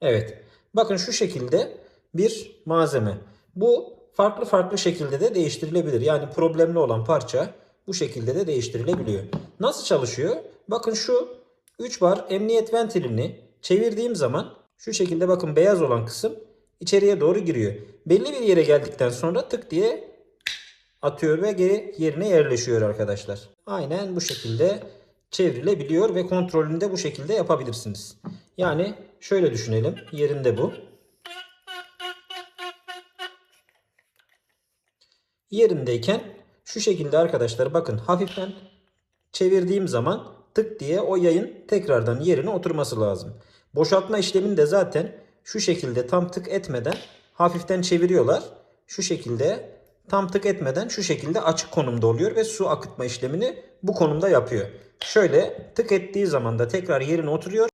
Evet. Bakın şu şekilde bir malzeme. Bu farklı farklı şekilde de değiştirilebilir. Yani problemli olan parça bu şekilde de değiştirilebiliyor. Nasıl çalışıyor? Bakın şu 3 bar emniyet ventilini çevirdiğim zaman şu şekilde bakın beyaz olan kısım içeriye doğru giriyor. Belli bir yere geldikten sonra tık diye atıyor ve geri yerine yerleşiyor arkadaşlar. Aynen bu şekilde çevrilebiliyor ve kontrolünü de bu şekilde yapabilirsiniz. Yani şöyle düşünelim. Yerinde bu. Yerindeyken şu şekilde arkadaşlar bakın hafiften çevirdiğim zaman tık diye o yayın tekrardan yerine oturması lazım. Boşaltma işlemini de zaten şu şekilde tam tık etmeden hafiften çeviriyorlar. Şu şekilde tam tık etmeden şu şekilde açık konumda oluyor ve su akıtma işlemini bu konumda yapıyor. Şöyle tık ettiği zaman da tekrar yerine oturuyor.